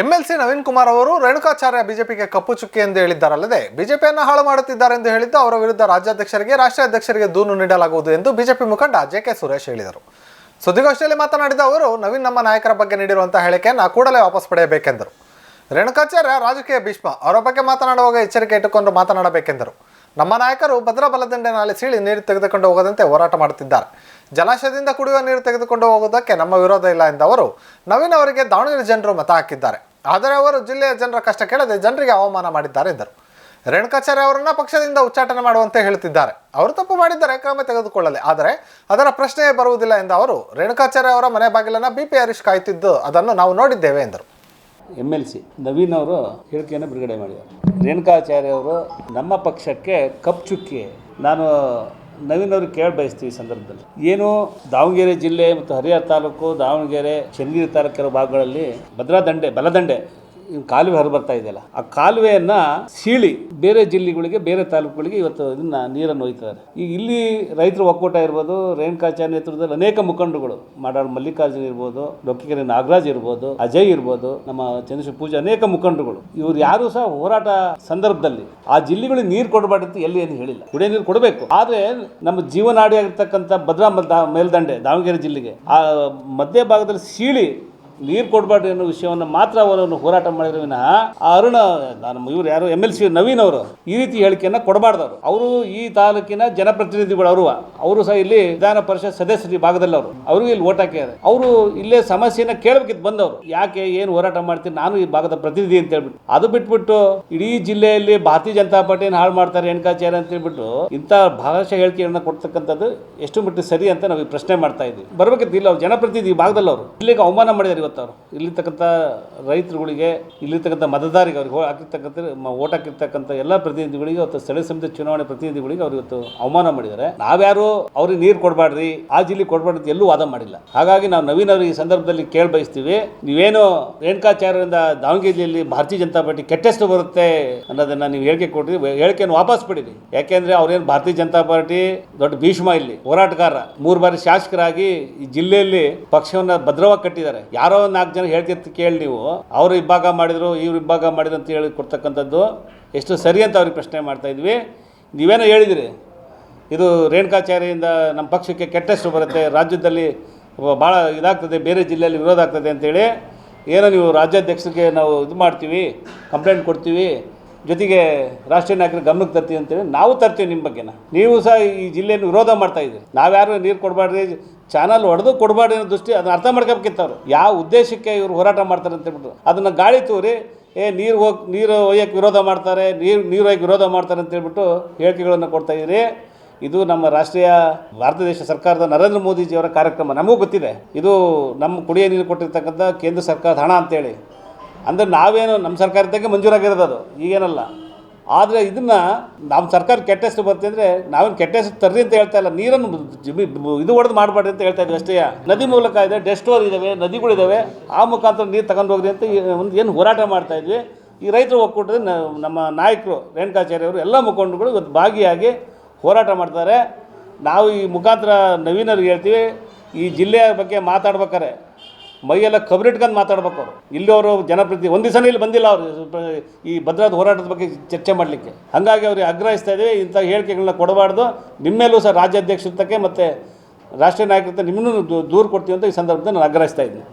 MLC Naveen Kumar ಅವರು ರೇಣುಕಾಚಾರ್ಯ ಬಿಜೆಪಿಗೆ ಕಪ್ಪು ಚುಕ್ಕಿ ಎಂದು ಹೇಳಿದ್ದಾರಲ್ಲದೆ, ಬಿಜೆಪಿಯನ್ನು ಹಾಳು ಮಾಡುತ್ತಿದ್ದಾರೆ ಎಂದು ಹೇಳಿದ್ದು ಅವರ ವಿರುದ್ಧ ರಾಜ್ಯಾಧ್ಯಕ್ಷರಿಗೆ, ರಾಷ್ಟ್ರೀಯ ಅಧ್ಯಕ್ಷರಿಗೆ ದೂರು ನೀಡಲಾಗುವುದು ಎಂದು ಬಿಜೆಪಿ ಮುಖಂಡ ಜೆ ಕೆ ಸುರೇಶ್ ಹೇಳಿದರು. ಸುದ್ದಿಗೋಷ್ಠಿಯಲ್ಲಿ ಮಾತನಾಡಿದ ಅವರು, ನವೀನ್ ನಮ್ಮ ನಾಯಕರ ಬಗ್ಗೆ ನೀಡಿರುವಂತಹ ಹೇಳಿಕೆಯನ್ನು ಕೂಡಲೇ ವಾಪಸ್ ಪಡೆಯಬೇಕೆಂದರು. ರೇಣುಕಾಚಾರ್ಯ ರಾಜಕೀಯ ಭೀಷ್ಮ, ಅವರ ಬಗ್ಗೆ ಮಾತನಾಡುವಾಗ ಎಚ್ಚರಿಕೆ ಇಟ್ಟುಕೊಂಡು ಮಾತನಾಡಬೇಕೆಂದರು. ನಮ್ಮ ನಾಯಕರು ಭದ್ರಾ ನಾಲೆ ಸೀಳಿ ನೀರು ತೆಗೆದುಕೊಂಡು ಹೋಗದಂತೆ ಹೋರಾಟ ಮಾಡುತ್ತಿದ್ದಾರೆ. ಜಲಾಶಯದಿಂದ ಕುಡಿಯುವ ನೀರು ತೆಗೆದುಕೊಂಡು ಹೋಗುವುದಕ್ಕೆ ನಮ್ಮ ವಿರೋಧ ಇಲ್ಲ ಎಂದ ಅವರು ನವೀನ್ ಅವರಿಗೆ ದಾವಣಗೆರೆ ಜನರು ಮತ ಹಾಕಿದ್ದಾರೆ. ಆದರೆ ಅವರು ಜಿಲ್ಲೆಯ ಜನರ ಕಷ್ಟ ಕೇಳದೆ ಜನರಿಗೆ ಅವಮಾನ ಮಾಡಿದ್ದಾರೆ ಎಂದರು. ರೇಣುಕಾಚಾರ್ಯ ಅವರನ್ನ ಪಕ್ಷದಿಂದ ಉಚ್ಚಾಟನೆ ಮಾಡುವಂತೆ ಹೇಳುತ್ತಿದ್ದಾರೆ ಅವರು ತಪ್ಪು ಮಾಡಿದ್ದರೆ, ಕ್ರಮ ತೆಗೆದುಕೊಳ್ಳಲಿ. ಆದರೆ ಅದರ ಪ್ರಶ್ನೆಯೇ ಬರುವುದಿಲ್ಲ ಎಂದ ಅವರು, ರೇಣುಕಾಚಾರ್ಯ ಅವರ ಮನೆ ಬಾಗಿಲನ್ನು ಬಿ ಪಿ ಹರೀಶ್ ಕಾಯ್ತಿದ್ದು, ಅದನ್ನು ನಾವು ನೋಡಿದ್ದೇವೆ ಎಂದರು. ಎಂ ಎಲ್ ಸಿ, ನವೀನ್ ಅವರು ಹೇಳಿಕೆಯನ್ನು ಬಿಡುಗಡೆ ಮಾಡಿದ್ದಾರೆ. ರೇಣುಕಾಚಾರ್ಯ ಅವರು ನಮ್ಮ ಪಕ್ಷಕ್ಕೆ ಕಪ್ ಚುಕ್ಕಿ. ನಾನು ನವೀನ್ ಅವರು ಕೇಳ ಬಯಸ್ತೀವಿ ಸಂದರ್ಭದಲ್ಲಿ. ಏನು ದಾವಣಗೆರೆ ಜಿಲ್ಲೆ ಮತ್ತು ಹರಿಹರ ತಾಲೂಕು, ದಾವಣಗೆರೆ, ಚನ್ನಗಿರಿ ತಾಲೂಕಿನ ಭಾಗಗಳಲ್ಲಿ ಭದ್ರಾ ದಂಡೆ ಬಲದಂಡೆ ಕಾಲುವೆ ಹೊರ ಬರ್ತಾ ಇದೆಯಲ್ಲ, ಆ ಕಾಲುವೆಯನ್ನ ಸೀಳಿ ಬೇರೆ ಜಿಲ್ಲೆಗಳಿಗೆ, ಬೇರೆ ತಾಲೂಕುಗಳಿಗೆ ಇವತ್ತು ಇದನ್ನ ನೀರನ್ನು ಒಯ್ತಾರೆ. ಈಗ ಇಲ್ಲಿ ರೈತರ ಒಕ್ಕೂಟ ಇರ್ಬೋದು ರೇಣುಕಾಚಾರ್ಯ ನೇತೃತ್ವದಲ್ಲಿ ಅನೇಕ ಮುಖಂಡಗಳು ಮಾಡಾಳ್ ಮಲ್ಲಿಕಾರ್ಜುನ್ ಇರ್ಬೋದು, ಡೊಕ್ಕಿಕೆರೆ ನಾಗರಾಜ್ ಇರ್ಬೋದು, ಅಜಯ್ ಇರ್ಬೋದು, ನಮ್ಮ ಚಂದ್ರಶೇಖರ್ ಪೂಜೆ ಅನೇಕ ಮುಖಂಡರುಗಳು. ಇವ್ರು ಯಾರು ಸಹ ಹೋರಾಟ ಸಂದರ್ಭದಲ್ಲಿ ಆ ಜಿಲ್ಲೆಗಳಿಗೆ ನೀರು ಕೊಡಬಾರ್ದು ಅಂತ ಎಲ್ಲಿ ಏನು ಹೇಳಿಲ್ಲ. ಕುಡಿಯೋ ನೀರು ಕೊಡಬೇಕು. ಆದರೆ ನಮ್ಮ ಜೀವನಾಡಿ ಆಗಿರ್ತಕ್ಕಂಥ ಭದ್ರಾ ಮೇಲ್ದಂಡೆ ದಾವಣಗೆರೆ ಜಿಲ್ಲೆಗೆ ಆ ಮಧ್ಯ ಭಾಗದಲ್ಲಿ ಸೀಳಿ ನೀರು ಕೊಡಬಾರ್ದು ಅನ್ನೋ ವಿಷಯವನ್ನು ಮಾತ್ರ ಅವರನ್ನು ಹೋರಾಟ ಮಾಡಿದ್ರೆ ವಿನಃ ಆ ಅರುಣ ನಾನು ಇವರು ಯಾರು ಎಂ ಎಲ್ ಸಿ ನವೀನ್ ಅವರು ಈ ರೀತಿ ಹೇಳಿಕೆಯನ್ನು ಕೊಡಬಾರ್ದವರು. ಅವರು ಈ ತಾಲೂಕಿನ ಜನಪ್ರತಿನಿಧಿಗಳು ಅವರು ಅವರು ಸಹ ಇಲ್ಲಿ ವಿಧಾನ ಪರಿಷತ್ ಸದಸ್ಯರು ಭಾಗದಲ್ಲಿ ಅವರು. ಅವರು ಇಲ್ಲಿ ಓಟ್ ಹಾಕಿದ್ದಾರೆ. ಅವರು ಇಲ್ಲೇ ಸಮಸ್ಯೆನ ಕೇಳಬೇಕಿತ್ತು ಬಂದವರು. ಯಾಕೆ ಏನು ಹೋರಾಟ ಮಾಡ್ತೀನಿ, ನಾನು ಈ ಭಾಗದ ಪ್ರತಿನಿಧಿ ಅಂತ ಹೇಳ್ಬಿಟ್ಟು. ಅದು ಬಿಟ್ಬಿಟ್ಟು ಇಡೀ ಜಿಲ್ಲೆಯಲ್ಲಿ ಭಾರತೀಯ ಜನತಾ ಪಾರ್ಟಿಯನ್ನು ಹಾಳು ಮಾಡ್ತಾರೆ ರೇಣುಕಾಚಾರ್ಯ ಅಂತ ಹೇಳ್ಬಿಟ್ಟು ಇಂಥ ಭಾಷಾ ಹೇಳಿಕೆಯನ್ನು ಕೊಡ್ತಕ್ಕಂಥದ್ದು ಎಷ್ಟು ಮಟ್ಟಿಗೆ ಸರಿ ಅಂತ ನಾವು ಪ್ರಶ್ನೆ ಮಾಡ್ತಾ ಇದ್ದೀವಿ. ಬರಬೇಕಿತ್ತು, ಇಲ್ಲ, ಅವ್ರು ಜನಪ್ರತಿನಿಧಿ ಭಾಗದಲ್ಲಿ ಅವರು. ಇಲ್ಲಿಗೆ ಅವಮಾನ ಮಾಡಿದ್ದಾರೆ ಇವತ್ತು ಅವರು. ಇಲ್ಲಿರ್ತಕ್ಕಂಥ ರೈತರುಗಳಿಗೆ, ಇಲ್ಲಿರ್ತಕ್ಕಂಥ ಮತದಾರಿಗೆ ಅವ್ರಿಗೆ ಹಾಕಿರ್ತಕ್ಕಂಥ ಓಟ್ ಹಾಕಿರ್ತಕ್ಕಂಥ ಎಲ್ಲ ಪ್ರತಿನಿಧಿಗಳಿಗೆ ಇವತ್ತು ಸ್ಥಳೀಯ ಸಮಿತಿ ಚುನಾವಣೆ ಪ್ರತಿನಿಧಿಗಳಿಗೆ ಅವ್ರು ಇವತ್ತು ಅವಮಾನ ಮಾಡಿದ್ದಾರೆ. ನಾವ್ಯಾರು ಅವ್ರಿಗೆ ನೀರು ಕೊಡಬಾರ್ರಿ ಆ ಜಿಲ್ಲೆ ಕೊಡಬಾರ್ದು ಎಲ್ಲೂ ವಾದ ಮಾಡಿಲ್ಲ. ಹಾಗಾಗಿ ನಾವು ನವೀನ್ ಅವರು ಈ ಸಂದರ್ಭದಲ್ಲಿ ಕೇಳಿ ಬಯಸ್ತೀವಿ, ನೀವೇನು ರೇಣುಕಾಚಾರ್ಯರಿಂದ ಜಿಲ್ಲೆಯಲ್ಲಿ ಭಾರತೀಯ ಜನತಾ ಪಾರ್ಟಿ ಕೆಟ್ಟಷ್ಟು ಬರುತ್ತೆ ಅನ್ನೋದನ್ನ ನೀವು ಹೇಳಿಕೆ ಕೊಟ್ಟಿರಿ ಹೇಳಿಕೆಯನ್ನು ವಾಪಸ್ ಪಡೀರಿ. ಯಾಕೆಂದ್ರೆ ಅವ್ರೇನು ಭಾರತೀಯ ಜನತಾ ಪಾರ್ಟಿ ದೊಡ್ಡ ಭೀಷ್ಮ ಇಲ್ಲಿ, ಹೋರಾಟಗಾರ. ಮೂರು ಬಾರಿ ಶಾಸಕರಾಗಿ ಈ ಜಿಲ್ಲೆಯಲ್ಲಿ ಪಕ್ಷವನ್ನ ಭದ್ರವಾಗಿ ಕಟ್ಟಿದ್ದಾರೆ. ಯಾರೋ ಒಂದ್ ನಾಲ್ಕು ಜನ ಹೇಳ್ತಿರ್ತ ಕೇಳಿ ನೀವು. ಅವರು ಇಬ್ಬಾಗ ಮಾಡಿದರು, ಇವ್ರು ಇಬ್ಬಾಗ ಮಾಡಿದ್ರು ಅಂತ ಹೇಳಿ ಕೊಡ್ತಕ್ಕಂಥದ್ದು ಎಷ್ಟು ಸರಿ ಅಂತ ಅವ್ರಿಗೆ ಪ್ರಶ್ನೆ ಮಾಡ್ತಾ ಇದ್ವಿ. ನೀವೇನೋ ಹೇಳಿದಿರಿ. ಇದು ರೇಣುಕಾಚಾರ್ಯಿಂದ ನಮ್ಮ ಪಕ್ಷಕ್ಕೆ ಕೆಟ್ಟಷ್ಟು ಬರುತ್ತೆ. ರಾಜ್ಯದಲ್ಲಿ ಭಾಳ ಇದಾಗ್ತದೆ, ಬೇರೆ ಜಿಲ್ಲೆಯಲ್ಲಿ ವಿರೋಧ ಆಗ್ತದೆ ಅಂತೇಳಿ ಏನೋ ನೀವು ರಾಜ್ಯಾಧ್ಯಕ್ಷರಿಗೆ ನಾವು ಇದು ಮಾಡ್ತೀವಿ, ಕಂಪ್ಲೇಂಟ್ ಕೊಡ್ತೀವಿ. ಜೊತೆಗೆ ರಾಷ್ಟ್ರೀಯ ನಾಯಕರ ಗಮನಕ್ಕೆ ತರ್ತೀವಿ ಅಂತೇಳಿ ನಾವು ತರ್ತೀವಿ ನಿಮ್ಮ ಬಗ್ಗೆನ. ನೀವು ಸಹ ಈ ಜಿಲ್ಲೆಯನ್ನು ವಿರೋಧ ಮಾಡ್ತಾ ಇದ್ದೀರಿ. ನಾವ್ಯಾರು ನೀರು ಕೊಡಬಾರ್ದು, ಚಾನಲ್ ಹೊಡೆದು ಕೊಡಬಾರ್ದು ಅನ್ನೋ ದೃಷ್ಟಿ ಅದನ್ನ ಅರ್ಥ ಮಾಡ್ಕೋಬೇಕಿತ್ತವ್ರು ಯಾವ ಉದ್ದೇಶಕ್ಕೆ ಇವರು ಹೋರಾಟ ಮಾಡ್ತಾರೆ ಅಂತ ಹೇಳ್ಬಿಟ್ಟು ಅದನ್ನು ಗಾಳಿ ತೂರಿ, ಏ, ನೀರು ಹೋಗಿ, ನೀರು ಒಯ್ಯಕ್ಕೆ ವಿರೋಧ ಮಾಡ್ತಾರೆ, ನೀರು ನೀರು ಒಯ್ಯಕ್ಕೆ ವಿರೋಧ ಮಾಡ್ತಾರೆ ಅಂತ ಹೇಳ್ಬಿಟ್ಟು ಹೇಳಿಕೆಗಳನ್ನು ಕೊಡ್ತಾ ಇದ್ದೀರಿ. ಇದು ನಮ್ಮ ರಾಷ್ಟ್ರೀಯ, ಭಾರತ ದೇಶ ಸರ್ಕಾರದ ನರೇಂದ್ರ ಮೋದಿಜಿಯವರ ಕಾರ್ಯಕ್ರಮ. ನಮಗೂ ಗೊತ್ತಿದೆ. ಇದು ನಮ್ಮ ಕುಡಿಯ ನೀರು ಕೊಟ್ಟಿರ್ತಕ್ಕಂಥ ಕೇಂದ್ರ ಸರ್ಕಾರದ ಹಣ ಅಂತೇಳಿ. ಅಂದರೆ ನಾವೇನು ನಮ್ಮ ಸರ್ಕಾರದಾಗೆ ಮಂಜೂರಾಗಿರೋದು ಅದು. ಈಗೇನಲ್ಲ. ಆದರೆ ಇದನ್ನು ನಮ್ಮ ಸರ್ಕಾರ ಕೆಟ್ಟ ಹೆಸರು ಬರುತ್ತೆ ಅಂದರೆ ನಾವೇನು ಕೆಟ್ಟ ಹೆಸರು ತರ್ರಿ ಅಂತ ಹೇಳ್ತಾ ಇಲ್ಲ. ನೀರನ್ನು ಇದು ಹೊಡೆದು ಮಾಡಬೇಡಿ ಅಂತ ಹೇಳ್ತಾ ಇದ್ವಿ ಅಷ್ಟೇ. ನದಿ ಮೂಲಕ ಇದೆ ಡೆಸ್ಟೋರ್ ಇದ್ದಾವೆ ನದಿಗಳಿದ್ದಾವೆ ಆ ಮುಖಾಂತರ ನೀರು ತಗೊಂಡು ಹೋಗ್ರಿ ಅಂತ ಒಂದು ಏನು ಹೋರಾಟ ಮಾಡ್ತಾ ಇದ್ವಿ. ಈ ರೈತರು ಒಕ್ಕೂಟದ ನಮ್ಮ ನಾಯಕರು ರೇಣುಕಾಚಾರ್ಯ ಅವರು ಎಲ್ಲ ಮುಖಂಡರುಗಳು ಇವತ್ತು ಭಾಗಿಯಾಗಿ ಹೋರಾಟ ಮಾಡ್ತಾರೆ. ನಾವು ಈ ಮುಖಾಂತರ ನವೀನರಿಗೆ ಹೇಳ್ತೀವಿ, ಈ ಜಿಲ್ಲೆಯ ಬಗ್ಗೆ ಮಾತಾಡ್ಬೇಕಾರೆ ಮೈಯೆಲ್ಲ ಕಬರಿಟ್ಕೊಂಡು ಮಾತಾಡ್ಬೇಕು ಅವರು. ಇಲ್ಲಿ ಅವರು ಜನಪ್ರತಿ ಒಂದು ದಿವಸನೇ ಇಲ್ಲಿ ಬಂದಿಲ್ಲ ಅವರು. ಈ ಭದ್ರತಾ ಹೋರಾಟದ ಬಗ್ಗೆ ಚರ್ಚೆ ಮಾಡಲಿಕ್ಕೆ. ಹಾಗಾಗಿ ಅವ್ರಿಗೆ ಆಗ್ರಹಿಸ್ತಾ ಇದ್ದೀವಿ, ಇಂಥ ಹೇಳಿಕೆಗಳನ್ನ ಕೊಡಬಾರ್ದು. ನಿಮ್ಮೇಲೂ ಸಹ ರಾಜ್ಯಾಧ್ಯಕ್ಷತಕ್ಕೆ ಮತ್ತು ರಾಷ್ಟ್ರೀಯ ನಾಯಕರತ್ತ ನಿಮ್ಮನ್ನು ದೂರು ಕೊಡ್ತೀವಿ ಅಂತ ಈ ಸಂದರ್ಭದಲ್ಲಿ ನಾನು ಆಗ್ರಹಿಸ್ತಾ ಇದ್ದೀನಿ.